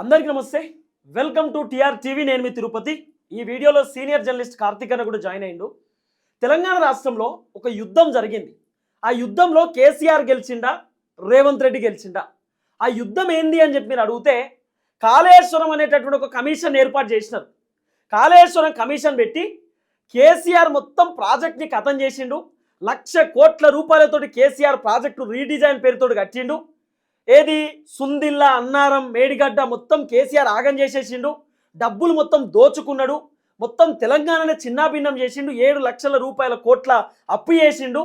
అందరికీ నమస్తే. Welcome to TR TV నేను మీ తిరుపతి. ఈ వీడియోలో సీనియర్ జర్నలిస్ట్ కార్తీక్ అన్న కూడా జాయిన్ అయ్యిండు. తెలంగాణ రాష్ట్రంలో ఒక యుద్ధం జరిగింది. ఆ యుద్ధంలో కేసీఆర్ గెలిచిండా? రేవంత్ రెడ్డి గెలిచిండా? ఆ యుద్ధం ఏంది అని చెప్పి మీరు అడిగితే కాళేశ్వరం అనేటటువంటి ఒక కమిషన్ ఏర్పాటు చేసినారు. కాళేశ్వరం కమిషన్ పెట్టి కేసీఆర్ మొత్తం ప్రాజెక్ట్ని కథం చేసిండు. లక్ష కోట్ల రూపాయలతోటి కేసీఆర్ ప్రాజెక్టు రీడిజైన్ పేరుతోటి కట్టిండు. ఏది? సుందిల్లా అన్నారం మేడిగడ్డ మొత్తం కేసీఆర్ ఆగం చేసేసిండు. డబ్బులు మొత్తం దోచుకున్నాడు. మొత్తం తెలంగాణనే చిన్నాభిన్నం చేసిండు. ఏడు లక్షల రూపాయల కోట్ల అప్పు చేసిండు.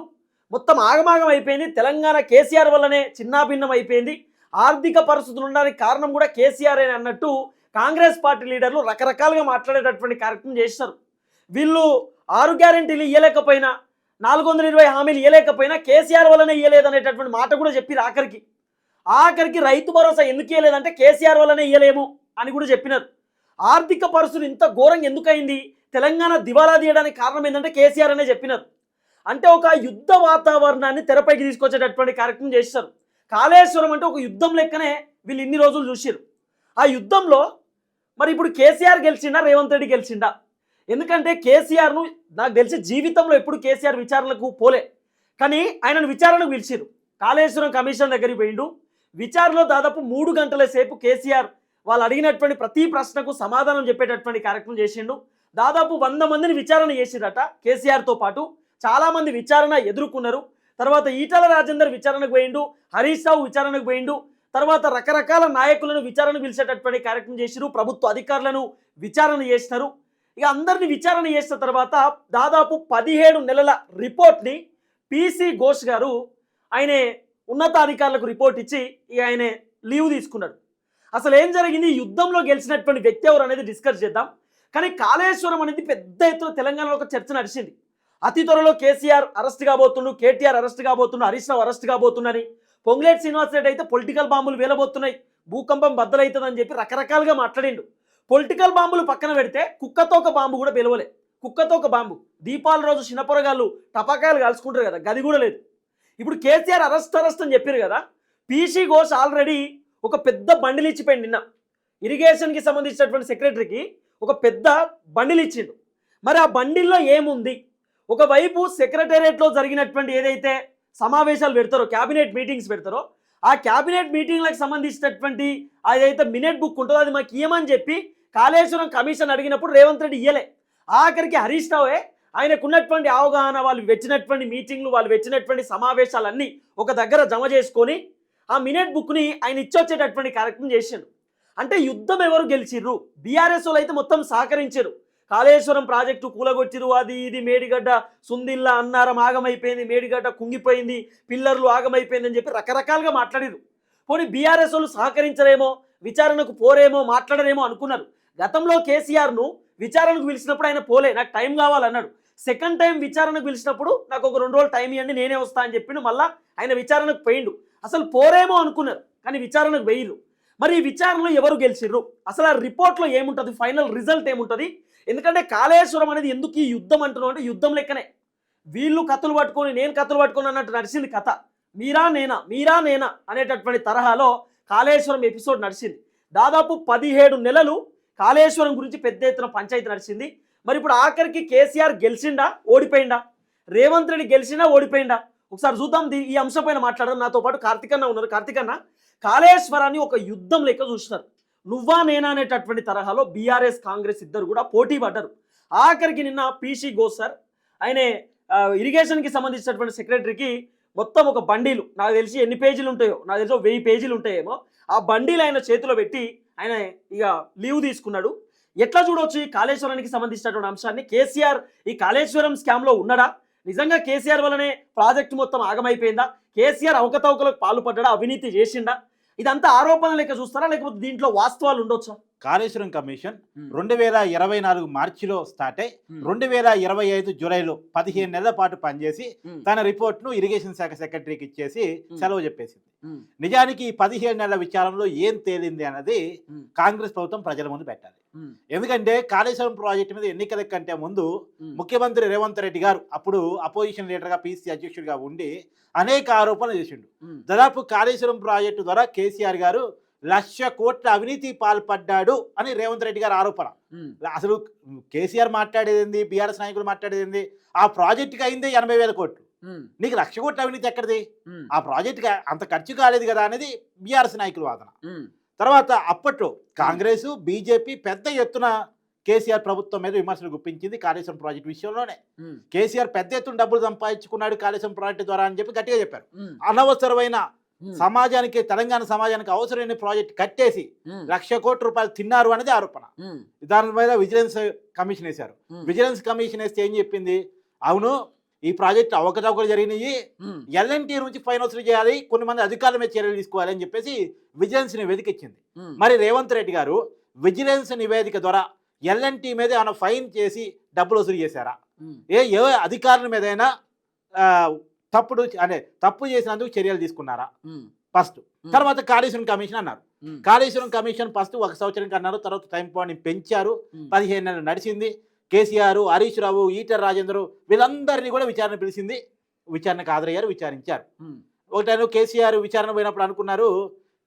మొత్తం ఆగమాగం అయిపోయింది. తెలంగాణ కేసీఆర్ వల్లనే చిన్నాభిన్నం అయిపోయింది. ఆర్థిక పరిస్థితులు ఉండడానికి కారణం కూడా కేసీఆర్ అని అన్నట్టు కాంగ్రెస్ పార్టీ లీడర్లు రకరకాలుగా మాట్లాడేటటువంటి కార్యక్రమం చేశారు. వీళ్ళు ఆరు గ్యారెంటీలు ఇవ్వలేకపోయినా నాలుగు వందల ఇరవై హామీలు ఇవ్వలేకపోయినా కేసీఆర్ వల్లనే ఇవ్వలేదనేటటువంటి మాట కూడా చెప్పిరు ఆఖరికి. ఆఖరికి రైతు భరోసా ఎందుకు ఇవ్వలేదంటే కేసీఆర్ వల్లనే ఇవ్వలేము అని కూడా చెప్పినారు. ఆర్థిక పరిస్థితులు ఇంత ఘోరంగా ఎందుకైంది తెలంగాణ దివాలా తీయడానికి కారణం ఏంటంటే కేసీఆర్ అనే చెప్పినారు. అంటే ఒక యుద్ధ వాతావరణాన్ని తెరపైకి తీసుకొచ్చేటటువంటి కార్యక్రమం చేశారు. కాళేశ్వరం అంటే ఒక యుద్ధం లెక్కనే వీళ్ళు ఇన్ని రోజులు చూసారు ఆ యుద్ధంలో మరి ఇప్పుడు కేసీఆర్ గెలిచిండా? రేవంత్ రెడ్డి గెలిచిండా? ఎందుకంటే కేసీఆర్ను నాకు తెలిసి జీవితంలో ఎప్పుడు కేసీఆర్ విచారణకు పోలే. కానీ ఆయనను విచారణకు పిలిచిరు కాళేశ్వరం కమిషన్ దగ్గరికి పోయిండు. విచారణలో దాదాపు మూడు గంటల సేపు కేసీఆర్ వాళ్ళు అడిగినటువంటి ప్రతి ప్రశ్నకు సమాధానం చెప్పేటటువంటి కార్యక్రమం చేసిండు. దాదాపు వంద మందిని విచారణ చేసిండట కేసీఆర్తో పాటు. చాలామంది విచారణ ఎదుర్కొన్నారు. తర్వాత ఈటల రాజేందర్ విచారణకు పోయిండు హరీష్ రావు విచారణకు పోయిండు. తర్వాత రకరకాల నాయకులను విచారణ పిలిచేటటువంటి కార్యక్రమం చేసిరు ప్రభుత్వ అధికారులను విచారణ చేసినారు. ఇక అందరిని విచారణ చేసిన తర్వాత దాదాపు పదిహేడు నెలల రిపోర్ట్ని పీసీ ఘోష్ గారు ఆయన ఉన్నతాధికారులకు రిపోర్ట్ ఇచ్చి ఇక ఆయన లీవ్ తీసుకున్నాడు. అసలు ఏం జరిగింది? యుద్ధంలో గెలిచినటువంటి వ్యక్తి ఎవరు అనేది డిస్కస్ చేద్దాం. కానీ కాళేశ్వరం అనేది పెద్ద ఎత్తున తెలంగాణలో ఒక చర్చ నడిచింది. అతి త్వరలో కేసీఆర్ అరెస్ట్ కాబోతుండు కేటీఆర్ అరెస్ట్ కాబోతుండు హరీష్ రావు అరెస్ట్ కాబోతుండని పొంగులేటి శ్రీనివాస్ రెడ్డి అయితే పొలిటికల్ బాంబులు వేలబోతున్నాయి భూకంపం బద్దలవుతుందని చెప్పి రకరకాలుగా మాట్లాడిండు. పొలిటికల్ బాంబులు పక్కన పెడితే కుక్కతో ఒక బాంబు కూడా పిలవలే కుక్కతో ఒక బాంబు. దీపాల రోజు చిన్నపొరగాళ్ళు టపాకాయలు కలుసుకుంటారు కదా గది కూడా లేదు. ఇప్పుడు కేసీఆర్ అరెస్ట్ అరెస్ట్ అని చెప్పారు కదా. పీసీ ఘోష్ ఆల్రెడీ ఒక పెద్ద బండిలు ఇచ్చిపోయింది నిన్న. ఇరిగేషన్కి సంబంధించినటువంటి సెక్రటరీకి ఒక పెద్ద బండిలు ఇచ్చిండు. మరి ఆ బండిల్లో ఏముంది? ఒకవైపు సెక్రటేరియట్లో జరిగినటువంటి ఏదైతే సమావేశాలు పెడతారో క్యాబినెట్ మీటింగ్స్ పెడతారో ఆ క్యాబినెట్ మీటింగ్లకు సంబంధించినటువంటి ఏదైతే మినిట్ బుక్ ఉంటుందో అది మాకు ఇయ్యమని చెప్పి కాళేశ్వరం కమిషన్ అడిగినప్పుడు రేవంత్ రెడ్డి ఇయ్యలే. ఆఖరికి హరీష్ రావే ఆయనకున్నటువంటి అవగాహన వాళ్ళు వచ్చినటువంటి మీటింగ్లు వాళ్ళు వచ్చినటువంటి సమావేశాలన్నీ ఒక దగ్గర జమ చేసుకొని ఆ మినిట్ బుక్ని ఆయన ఇచ్చొచ్చేటటువంటి కార్యక్రమం చేసిండు. అంటే యుద్ధం ఎవరు గెలిచిర్రు? బీఆర్ఎస్ వాళ్ళు అయితే మొత్తం సహకరించారు కాళేశ్వరం ప్రాజెక్టు కూలగొట్టిరు అది ఇది మేడిగడ్డ సుందిల్లా అన్నారం ఆగమైపోయింది మేడిగడ్డ కుంగిపోయింది పిల్లర్లు ఆగమైపోయింది అని చెప్పి రకరకాలుగా మాట్లాడారు పోనీ బీఆర్ఎస్ వాళ్ళు సహకరించరేమో విచారణకు పోరేమో మాట్లాడరేమో అనుకున్నారు. గతంలో కేసీఆర్ను విచారణకు పిలిచినప్పుడు ఆయన పోలే నాకు టైం కావాలన్నాడు. సెకండ్ టైం విచారణకు పిలిచినప్పుడు నాకు ఒక రెండు రోజులు టైం ఇవ్వండి నేనే వస్తా అని చెప్పిండు మళ్ళా ఆయన విచారణకు పోయిండు. అసలు పోరేమో అనుకున్నారు కానీ విచారణకు వెయ్యరు మరి ఈ విచారణలో ఎవరు గెలిచిర్రు? అసలు ఆ రిపోర్ట్లో ఏముంటుంది? ఫైనల్ రిజల్ట్ ఏముంటుంది? ఎందుకంటే కాళేశ్వరం అనేది ఎందుకు ఈ యుద్ధం అంటున్నాం అంటే యుద్ధం లెక్కనే. వీళ్ళు కథలు పట్టుకొని నేను కథలు పట్టుకొని అన్నట్టు నడిచింది కథ. మీరా నేనా? మీరా నేనా? అనేటటువంటి తరహాలో కాళేశ్వరం ఎపిసోడ్ నడిచింది. దాదాపు పదిహేడు నెలలు కాళేశ్వరం గురించి పెద్ద ఎత్తున పంచాయతీ నడిచింది. మరి ఇప్పుడు ఆఖరికి కేసీఆర్ గెలిచిండా? ఓడిపోయిండా? రేవంత్ రెడ్డి గెలిచిండా ఓడిపోయిండా? ఒకసారి చూద్దాం. ఈ అంశం పైన మాట్లాడడం నాతో పాటు కార్తికన్న ఉన్నారు. కార్తికన్న కాళేశ్వరాన్ని ఒక యుద్ధం లెక్క చూస్తున్నారు. నువ్వా నేనా అనేటటువంటి తరహాలో బీఆర్ఎస్ కాంగ్రెస్ ఇద్దరు కూడా పోటీ పడ్డారు. ఆఖరికి నిన్న పీసీ ఘోష్ సార్ ఆయన ఇరిగేషన్కి సంబంధించినటువంటి సెక్రటరీకి మొత్తం ఒక బండీలు నాకు తెలిసి ఎన్ని పేజీలు ఉంటాయో నాకు తెలిసి వెయ్యి పేజీలు ఉంటాయేమో ఆ బండీలు ఆయన చేతిలో పెట్టి ఆయన ఇక లీవ్ తీసుకున్నాడు. ఎట్లా చూడవచ్చు ఈ కాళేశ్వరానికి సంబంధించినటువంటి అంశాన్ని? కేసీఆర్ ఈ కాళేశ్వరం స్కామ్లో ఉన్నాడా? నిజంగా కేసీఆర్ వల్లనే ప్రాజెక్ట్ మొత్తం ఆగమైపోయిందా? కేసీఆర్ అవకతవకలకు పాల్పడ్డా? అవినీతి చేసిండా? ఇదంతా ఆరోపణ లెక్క చూస్తారా? లేకపోతే దీంట్లో వాస్తవాలు ఉండొచ్చా? కాళేశ్వరం కమిషన్ రెండు వేల ఇరవై నాలుగు మార్చిలో స్టార్ట్ అయి రెండు వేల ఇరవై ఐదు జూలైలో పదిహేను నెలల పాటు పనిచేసి తన రిపోర్ట్ను ఇరిగేషన్ శాఖ సెక్రటరీకి ఇచ్చేసి సెలవు చెప్పేసింది. నిజానికి ఈ పదిహేను నెలల విచారంలో ఏం తేలింది అన్నది కాంగ్రెస్ ప్రభుత్వం ప్రజల ముందు పెట్టాలి. ఎందుకంటే కాళేశ్వరం ప్రాజెక్టు మీద ఎన్నికల కంటే ముందు ముఖ్యమంత్రి రేవంత్ రెడ్డి గారు అప్పుడు అపోజిషన్ లీడర్గా పీసీ అధ్యక్షుడిగా ఉండి అనేక ఆరోపణలు చేసిండు. దాదాపు కాళేశ్వరం ప్రాజెక్టు ద్వారా కేసీఆర్ గారు లక్ష కోట్ల అవినీతి పాల్పడ్డాడు అని రేవంత్ రెడ్డి గారి ఆరోపణ. అసలు కేసీఆర్ మాట్లాడేది ఏంది? బీఆర్ఎస్ నాయకులు మాట్లాడేది ఏంది? ఆ ప్రాజెక్టుకి అయిందే ఎనభై వేల కోట్లు. నీకు లక్ష కోట్ల అవినీతి ఎక్కడిది? ఆ ప్రాజెక్టుకి అంత ఖర్చు కాలేదు కదా అనేది బీఆర్ఎస్ నాయకుల వాదన. తర్వాత అప్పట్లో కాంగ్రెస్ బీజేపీ పెద్ద ఎత్తున కేసీఆర్ ప్రభుత్వం మీద విమర్శలు గుప్పించింది కాళేశ్వరం ప్రాజెక్టు విషయంలోనే. కేసీఆర్ పెద్ద ఎత్తున డబ్బులు సంపాదించుకున్నాడు కాళేశ్వరం ప్రాజెక్టు ద్వారా అని చెప్పి గట్టిగా చెప్పారు. అనవసరమైన సమాజానికి తెలంగాణ సమాజానికి అవసరమైన ప్రాజెక్ట్ కట్టేసి లక్ష కోట్ల రూపాయలు తిన్నారు అనేది ఆరోపణ. దాని మీద విజిలెన్స్ కమిషన్ వేశారు. విజిలెన్స్ కమిషన్ వేస్తే ఏం చెప్పింది? అవును ఈ ప్రాజెక్ట్ అవకతవకలు జరిగినాయి. ఎల్ఎన్టీ నుంచి ఫైన్ వసూలు చేయాలి కొన్ని మంది అధికారుల మీద చర్యలు తీసుకోవాలి అని చెప్పేసి విజిలెన్స్ నివేదిక ఇచ్చింది మరి రేవంత్ రెడ్డి గారు విజిలెన్స్ నివేదిక ద్వారా ఎల్ఎన్టీ మీద ఏమైనా ఫైన్ చేసి డబ్బులు వసూలు చేశారా? ఏ ఏ అధికారుల మీదైనా తప్పుడు అంటే తప్పు చేసినందుకు చర్యలు తీసుకున్నారా? ఫస్ట్. తర్వాత కాళేశ్వరం కమిషన్ అన్నారు. కాళేశ్వరం కమిషన్ ఫస్ట్ ఒక సంవత్సరం అన్నారు తర్వాత టైం పాయింట్ పెంచారు. పదిహేను నెలలు నడిచింది. కేసీఆర్ హరీష్ రావు ఈటర్ రాజేందర్ వీళ్ళందరినీ కూడా విచారణ పిలిచింది. విచారణకు హాజరయ్యారు విచారించారు. ఉమ్, ఒకటేను కేసీఆర్ విచారణ పోయినప్పుడు అనుకున్నారు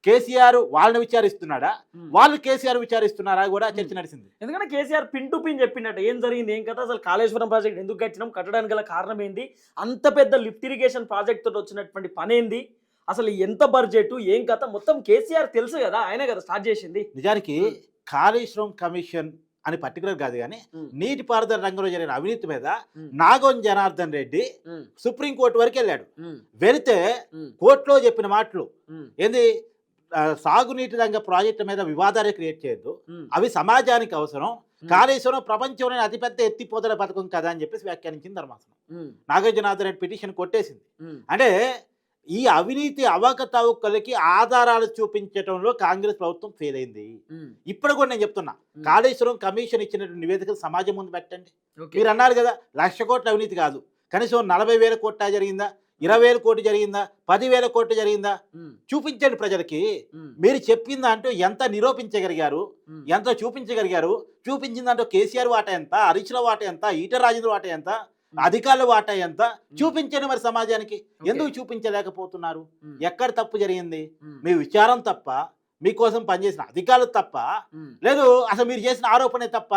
కేసీఆర్ వాళ్ళని విచారిస్తున్నాడా. వాళ్ళు కేసీఆర్ విచారిస్తున్నారా కూడా చర్చ నడిచింది. ఎందుకంటే కేసీఆర్ పిన్ టు పిన్ చెప్పినట్టు ఏం జరిగింది ఏం కదా అసలు కాళేశ్వరం ప్రాజెక్ట్ ఎందుకు కట్టినాం కట్టడానికి గల కారణం ఏంది అంత పెద్ద లిఫ్ట్ ఇరిగేషన్ ప్రాజెక్ట్ తోటి వచ్చినటువంటి పని ఏంది అసలు ఎంత బడ్జెట్ ఏం కథ మొత్తం కేసీఆర్ తెలుసు కదా ఆయనే కదా స్టార్ట్ చేసింది. నిజానికి. కాళేశ్వరం కమిషన్ అని పర్టికులర్ కాదు కానీ ఉమ్, నీటిపారుదల రంగంలో జరిగిన అవినీతి మీద నాగోన్ జనార్దన్ రెడ్డి సుప్రీంకోర్టు వరకు వెళ్ళాడు. వెళితే కోర్టులో చెప్పిన మాటలు. ఏంది? సాగునీటి రంగ ప్రాజెక్టు మీద వివాదాలు క్రియేట్ చేయొద్దు. అవి సమాజానికి అవసరం. కాళేశ్వరం ప్రపంచంలోనే అతిపెద్ద ఎత్తిపోతల పథకం కదా అని చెప్పేసి వ్యాఖ్యానించింది ధర్మాసనం. నాగార్జునాథ్ రెడ్డి పిటిషన్ కొట్టేసింది. అంటే ఈ అవినీతి అవకతవకలకి ఆధారాలు చూపించడంలో కాంగ్రెస్ ప్రభుత్వం ఫెయిల్ అయింది. ఇప్పుడు కూడా నేను చెప్తున్నా. కాళేశ్వరం కమిషన్ ఇచ్చినటువంటి నివేదికలు సమాజం ముందు పెట్టండి. మీరు అన్నారు కదా లక్ష కోట్ల అవినీతి కాదు. కనీసం నలభై వేల కోట్ల జరిగిందా? ఇరవై వేల కోట్లు జరిగిందా? పదివేల కోట్లు జరిగిందా? చూపించండి ప్రజలకి. మీరు చెప్పింది అంటూ ఎంత నిరూపించగలిగారు? ఎంత చూపించగలిగారు? చూపించిన దాంట్లో కేసీఆర్ వాటా ఎంత? హరీష్ల వాటా ఎంత? ఈటర్ రాజేంద్ర వాటా ఎంత? అధికారుల వాటా ఎంత? చూపించండి మరి సమాజానికి. ఎందుకు చూపించలేకపోతున్నారు? ఎక్కడ తప్పు జరిగింది? మీ విచారం తప్ప మీకోసం పనిచేసిన అధికారులు తప్ప లేదు అసలు మీరు చేసిన ఆరోపణే తప్ప?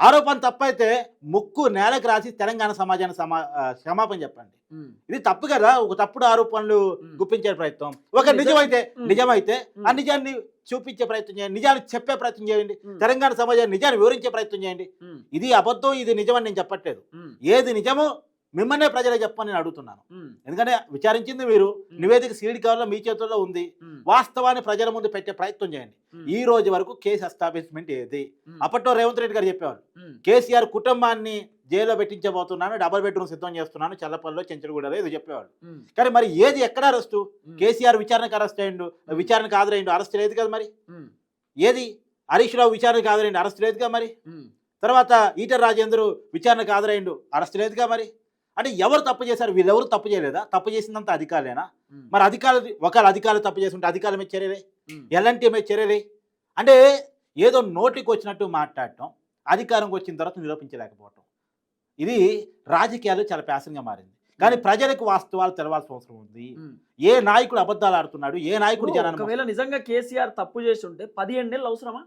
ఆరోపణ తప్పైతే ముక్కు నేలకు రాసి తెలంగాణ సమాజానికి సమా క్షమాపణ చెప్పండి. ఇది తప్పు కదా ఒక తప్పుడు ఆరోపణలు. గుప్పించే ప్రయత్నం. ఒక నిజం- నిజమైతే. నిజమైతే. ఆ నిజాన్ని చూపించే ప్రయత్నం చేయండి నిజాన్ని చెప్పే ప్రయత్నం చేయండి తెలంగాణ సమాజాన్ని నిజాన్ని వివరించే ప్రయత్నం చేయండి. ఇది అబద్ధం ఇది నిజమని నేను చెప్పట్లేదు. ఏది నిజమో మిమ్మల్నే ప్రజలే చెప్పని నేను అడుగుతున్నాను. ఎందుకంటే విచారించింది మీరు. నివేదిక సీడ్ కవర్లో మీ చేతుల్లో ఉంది. వాస్తవాన్ని ప్రజల ముందు పెట్టే ప్రయత్నం చేయండి. ఈ రోజు వరకు కేసు ఎస్టాబ్లిష్మెంట్ ఏది? అప్పట్లో రేవంత్ రెడ్డి గారు చెప్పేవారు కేసీఆర్ కుటుంబాన్ని జైల్లో పెట్టించబోతున్నాను డబల్ బెడ్రూమ్ సిద్ధం చేస్తున్నాను చల్లపల్లిలో చెంచలగూడలో ఇది చెప్పేవాడు ఉమ్, కానీ మరి ఏది ఎక్కడ అరెస్టు? కేసీఆర్ విచారణకు అరెస్ట్ అయ్యిండు విచారణకు హాజరైండు అరెస్ట్ లేదు కదా మరి? ఏది? హరీష్ రావు విచారణకు హాజరైండు అరెస్ట్ లేదుగా మరి? తర్వాత ఈటర్ రాజేందర్ విచారణకు హాజరైండు అరెస్ట్ లేదుగా మరి? అంటే ఎవరు తప్పు చేశారు? వీళ్ళెవరు తప్పు చేయలేదా? తప్పు చేసిందంత అధికారులేనా? మరి అధికారులు ఒకవేళ అధికారులు తప్పు చేస్తుంటే అధికారుల మీద చర్యలే? ఎలాంటి మీద చర్యలే? అంటే ఏదో నోటికి వచ్చినట్టు మాట్లాడటం అధికారంకి వచ్చిన తర్వాత నిరూపించలేకపోవటం. ఇది రాజకీయాలు చాలా ప్యాసంగా మారింది. కానీ ప్రజలకు వాస్తవాలు తెలవాల్సిన అవసరం ఉంది. ఏ నాయకుడు అబద్ధాలు ఆడుతున్నాడు? ఏ నాయకుడు ఇప్పుడు జనాన్ని ఒకవేళ నిజంగా కేసీఆర్ తప్పు చేసి ఉంటే పదిహేను నెలలు అవసరమా?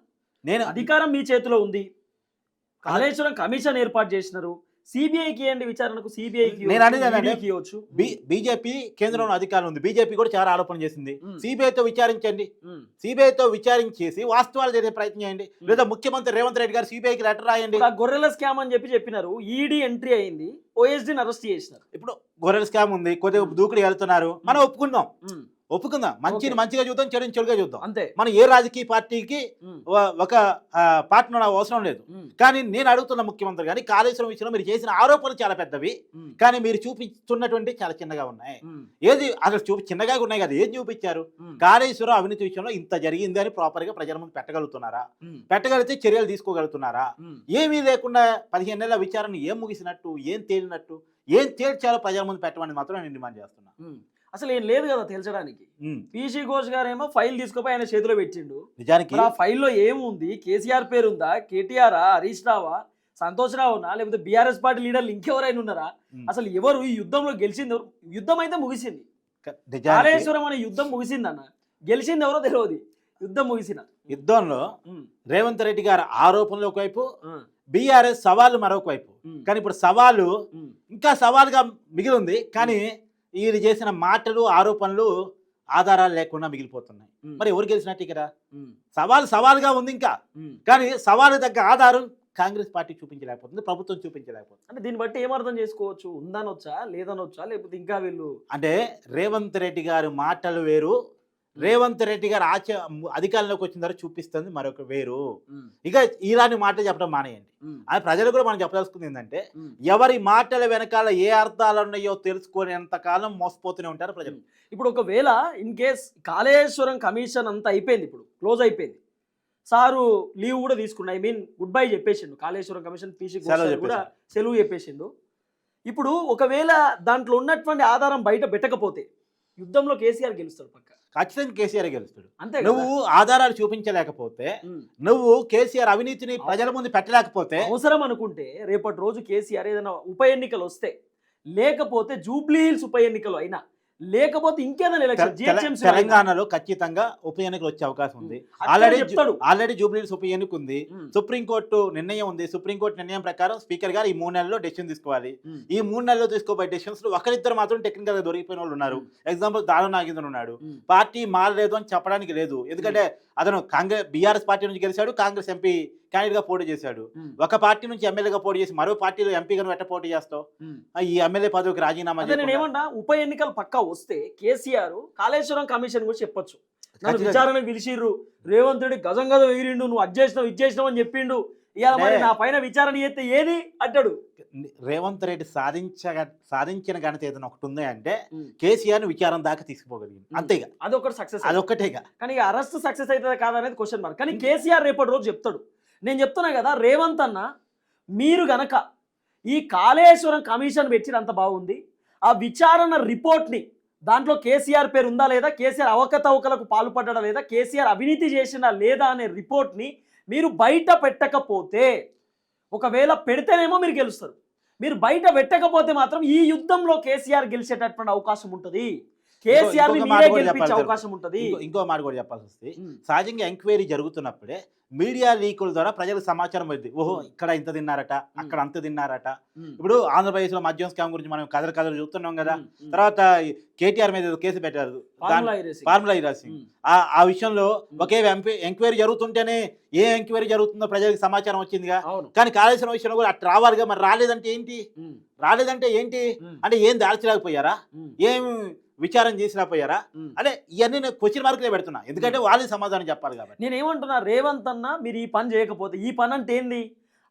నేను అధికారం మీ చేతిలో ఉంది. కాళేశ్వరం కమిషన్ ఏర్పాటు చేసినారు. సిబిఐకి ఏంటి విచారణకు? సిబిఐకి నేను అనేది బీజేపీ కేంద్రంలో అధికారం ఉంది. బీజేపీ కూడా చాలా ఆరోపణ చేసింది. సిబిఐతో విచారించండి. సిబిఐతో విచారించేసి వాస్తవాలు జరిగే ప్రయత్నం చేయండి. లేదా ముఖ్యమంత్రి రేవంత్ రెడ్డి గారు సిబిఐకి లెటర్ రాయండి. గొర్రెల స్కామ్ అని చెప్పి చెప్పినారు. ఈడీ ఎంట్రీ అయింది. ఓఎస్డీని అరెస్ట్ చేసినారు. ఇప్పుడు గొర్రెల స్కామ్ ఉంది. కొద్దిగా దూకుడు వెళ్తున్నారు. మనం ఒప్పుకుందాం. ఒప్పుకుందాం మంచిని. మంచిగా చూద్దాం చెడుని చెడుగా చూద్దాం అంతే మనం ఏ రాజకీయ పార్టీకి ఒక పార్ట్నర్ అవసరం లేదు. కానీ నేను అడుగుతున్న ముఖ్యమంత్రి కానీ కాళేశ్వరం విషయంలో మీరు చేసిన ఆరోపణలు చాలా పెద్దవి. కానీ మీరు చూపిస్తున్నటువంటి చాలా చిన్నగా ఉన్నాయి. ఏది అసలు చూపి చిన్నగా ఉన్నాయి కదా ఏది చూపించారు. కాళేశ్వరం అవినీతి విషయంలో ఇంత జరిగింది అని ప్రాపర్గా ప్రజల ముందు పెట్టగలుగుతున్నారా. పెట్టగలిగితే చర్యలు తీసుకోగలుగుతున్నారా. ఏమీ లేకుండా పదిహేను నెలల విచారణ ఏం ముగిసినట్టు ఏం తేలినట్టు ఏం తేల్చాలో ప్రజల ముందు పెట్టమని మాత్రం నేను డిమాండ్ చేస్తున్నా ఉమ్. అసలు ఏం లేదు కదా తేల్చడానికి. పీసీ ఘోష్ గారేమో ఫైల్ తీసుకుపోయి ఆయన చేతిలో పెట్టిండు. నిజానికి ఆ ఫైల్లో ఏముంది? కేసీఆర్ పేరు ఉందా కేటీఆర్? హరీష్ రావా? సంతోష్ రావునా? లేకపోతే బీఆర్ఎస్ పార్టీ లీడర్లు ఇంకెవరైనా ఉన్నారా. అసలు ఎవరు ఈ యుద్ధంలో గెలిచింది? ఎవరు? యుద్ధం అయితే ముగిసింది. కాళేశ్వరం అనే యుద్ధం ముగిసింది అన్న. గెలిచింది ఎవరో తెలియదు యుద్ధం ముగిసిన యుద్ధంలో రేవంత్ రెడ్డి గారి ఆరోపణలు ఒకవైపు బీఆర్ఎస్ సవాళ్ళు మరొక వైపు కానీ ఇప్పుడు సవాలు ఇంకా సవాలుగా మిగిలి ఉంది. కానీ వీళ్ళు చేసిన మాటలు ఆరోపణలు ఆధారాలు లేకుండా మిగిలిపోతున్నాయి. మరి ఎవరు గెలిచినట్టు ఇక్కడ సవాలు సవాలుగా ఉంది ఇంకా. కానీ సవాలు తగ్గ ఆధారం కాంగ్రెస్ పార్టీ చూపించలేకపోతుంది ప్రభుత్వం చూపించలేకపోతుంది. అంటే దీన్ని బట్టి ఏం అర్థం చేసుకోవచ్చు? ఉందనొచ్చా? లేదనొచ్చా? లేకపోతే ఇంకా వీళ్ళు అంటే రేవంత్ రెడ్డి గారి మాటలు వేరు రేవంత్ రెడ్డి గారు ఆచ అధికారంలోకి వచ్చిన తర్వాత చూపిస్తుంది మరొక వేరు. ఇక ఇలాంటి మాటలు చెప్పడం మానేయండి. అది ప్రజలు కూడా మనం చెప్పదలుచుకుంది ఏంటంటే. ఎవరి మాటల వెనకాల ఏ అర్థాలు ఉన్నాయో తెలుసుకునేంత కాలం మోసపోతూనే ఉంటారు ప్రజలు. ఇప్పుడు ఒకవేళ ఇన్ కేస్ కాళేశ్వరం కమిషన్ అంతా అయిపోయింది ఇప్పుడు క్లోజ్ అయిపోయింది. సారు లీవ్ కూడా తీసుకున్నా ఐ మీన్ గుడ్ బై చెప్పేసిండు. కాళేశ్వరం కమిషన్ పీసీ కూడా సెలవు చెప్పేసిండు. ఇప్పుడు ఒకవేళ దాంట్లో ఉన్నటువంటి ఆధారం బయట పెట్టకపోతే యుద్ధంలో కేసీఆర్ గెలుస్తాడు పక్క ఖచ్చితంగా కేసీఆర్ గెలుస్తాడు అంతే? నువ్వు ఆధారాలు చూపించలేకపోతే. నువ్వు కేసీఆర్ అవినీతిని ప్రజల ముందు పెట్టలేకపోతే అవసరం అనుకుంటే రేపటి రోజు కేసీఆర్ ఏదైనా ఉప ఎన్నికలు వస్తే లేకపోతే జూబ్లీ హిల్స్ ఉప ఎన్నికలు అయినా లేకపోతే ఇంకేదైనా ఎలక్షన్ అయినా, తెలంగాణలో ఖచ్చితంగా ఉప ఎన్నికలు వచ్చే అవకాశం ఉంది. ఆల్రెడీ చెప్తాడు. ఆల్రెడీ జూబ్లీస్ ఉప ఎన్నిక ఉంది సుప్రీంకోర్టు నిర్ణయం ఉంది. సుప్రీంకోర్టు నిర్ణయం ప్రకారం స్పీకర్ గారు ఈ మూడు నెలల్లో డెసిషన్ తీసుకోవాలి. ఈ మూడు నెలల్లో తీసుకోబోయే డెసిషన్స్లో ఒకరిద్దరు మాత్రం టెక్నికల్గా దొరికిపోయిన వాళ్ళు ఉన్నారు. ఎగ్జాంపుల్ దారు నాగేంద్ర ఉన్నాడు. పార్టీ మారలేదు అని చెప్పడానికి లేదు. ఎందుకంటే అతను కాంగ్రెస్ బీఆర్ఎస్ పార్టీ నుంచి గెలిచాడు. కాంగ్రెస్ ఎంపీ క్యాండిడేట్గా పోటీ చేశాడు. ఒక పార్టీ నుంచి ఎమ్మెల్యేగా పోటీ చేసి మరో పార్టీలో ఎంపీగా నువ్వు ఎట్ట పోటీ చేస్తావు? ఈ ఎమ్మెల్యే పదవికి రాజీనామా అదే నేను చేయకుండా- ఏమన్నా ఉప ఎన్నికలు పక్కా వస్తే కేసీఆర్ కాళేశ్వరం కమిషన్ గురించి చెప్పొచ్చు. నన్ను ఖచ్చితంగా. విచారణకు పిలిచిర్రు. రేవంత్ రెడ్డి గజం గజం ఎగిరిండు నువ్వు అది చేసినావు ఇది చేసినావు అని చెప్పిండు. ఇవాళ మరి. నా పైన విచారణ చేస్తే ఏది? అంటాడు. రేవంత్ రెడ్డి సాధించ సాధించిన ఘనత ఏదైనా ఒకటి ఉంది అంటే. కేసీఆర్ను విచారం దాకా తీసుకుపోగలిగింది. అంతేగా అది ఒకటి సక్సెస్ అదొక్కటేగా కానీ అరెస్ట్ సక్సెస్ అవుతుందా కాదనేది క్వశ్చన్ మార్క్ కానీ కేసీఆర్ రేపటి రోజు చెప్తాడు. నేను చెప్తున్నా కదా రేవంత్ అన్న మీరు గనక ఈ కాళేశ్వరం కమిషన్ పెట్టినంత బాగుంది ఆ విచారణ రిపోర్ట్ని దాంట్లో కేసీఆర్ పేరు ఉందా లేదా కేసీఆర్ అవకతవకలకు పాల్పడ్డా లేదా కేసీఆర్ అవినీతి చేసినా లేదా అనే రిపోర్ట్ని మీరు బయట పెట్టకపోతే ఒకవేళ పెడితేనేమో మీరు గెలుస్తారు. మీరు బయట పెట్టకపోతే మాత్రం ఈ యుద్ధంలో కేసీఆర్ గెలిచేటటువంటి అవకాశం ఉంటుంది. కేసీఆర్ అవకాశం ఉంటుంది ఇంకో- మాట కూడా చెప్పాల్సి వస్తుంది. సహజంగా ఎంక్వైరీ జరుగుతున్నప్పుడే మీడియా లీకుల ద్వారా ప్రజలకు సమాచారం వచ్చింది ఓహో. ఇక్కడ ఇంత తిన్నారట అక్కడ అంత తిన్నారట. ఇప్పుడు ఆంధ్రప్రదేశ్లో మద్యం స్కామ్ గురించి మనం కథలు కథలు చూస్తున్నాం కదా. తర్వాత కేటీఆర్ మీద కేసు పెట్టారు. ఫార్ములా ఉమ్, ఆ ఆ విషయంలో ఒకే ఎంక్వైరీ జరుగుతుంటేనే ఏ ఎంక్వైరీ జరుగుతుందో ప్రజలకు సమాచారం వచ్చిందిగా. కానీ కాళేశ్వరం విషయంలో కూడా అట్లా రావాలిగా. మరి రాలేదంటే ఏంటి? రాలేదంటే ఏంటి? అంటే ఏం దాల్చలేకపోయారా? ఏం విచారం చేసిలేకపోయారా ఉమ్. అంటే ఇవన్నీ నేను క్వశ్చన్ మార్కులే పెడుతున్నా. ఎందుకంటే వాళ్ళే సమాధానం చెప్పాలి కాబట్టి. నేను ఏమంటున్నా రేవంత్ అన్న మీరు ఈ పని చేయకపోతే ఈ పని అంటే ఏంది?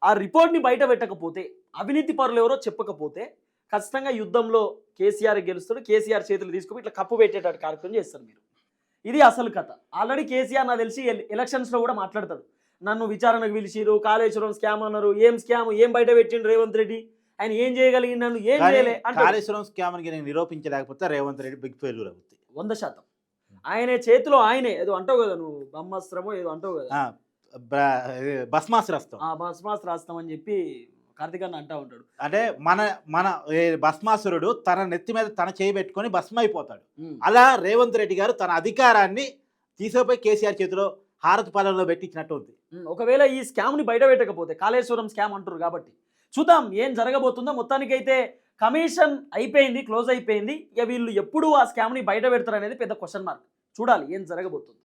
ఆ రిపోర్ట్ని బయట పెట్టకపోతే అవినీతి పరులు ఎవరో చెప్పకపోతే ఖచ్చితంగా యుద్ధంలో కేసీఆర్ గెలుస్తాడు కేసీఆర్ చేతులు తీసుకుని ఇట్లా కప్పు పెట్టేటట్టు కార్యక్రమం చేస్తారు మీరు. ఇది అసలు కథ. ఆల్రెడీ కేసీఆర్ నాకు తెలిసి ఎల్- ఎలక్షన్స్లో కూడా మాట్లాడతాడు. నన్ను విచారణకు పిలిచిరు కాళేశ్వరం స్కామ్ అన్నారు ఏం స్కామ్ ఏం బయట పెట్టిండు రేవంత్ రెడ్డి? ఆయన ఏం చేయగలిగి నన్ను ఏం చేయలే అంటే కాళేశ్వరం స్కామ్ నేను నిరూపించలేకపోతే రేవంత్ రెడ్డి బిగ్ ఫెయిల్యూర్ అవుతుంది వంద శాతం. ఆయనే చేతిలో ఆయనే. ఏదో అంటావు కదా నువ్వు బ్రహ్మాస్త్రమో ఏదో అంటావు కదా. ఆ, బ- ఇది భస్మాసురస్తం ఆ భస్మాస్ రాస్తామని చెప్పి కార్తీక్ అన్న అంటా ఉంటాడు. అంటే మన మన భస్మాసురుడు తన నెత్తి మీద తన చేయి పెట్టుకొని భస్మ అయిపోతాడు. అలా రేవంత్ రెడ్డి గారు తన అధికారాన్ని తీసుకుపోయి కేసీఆర్ చేతిలో హారతి పాలనలో పెట్టించినట్టు ఉంది. ఒకవేళ ఈ స్కామ్ని బయట పెట్టకపోతే కాళేశ్వరం స్కామ్ అంటారు కాబట్టి చూద్దాం ఏం జరగబోతుందో. మొత్తానికైతే కమిషన్ అయిపోయింది క్లోజ్ అయిపోయింది. ఇక వీళ్ళు ఎప్పుడు ఆ స్కామ్ని బయట పెడతారు అనేది పెద్ద క్వశ్చన్ మార్క్ చూడాలి ఏం జరగబోతుంది.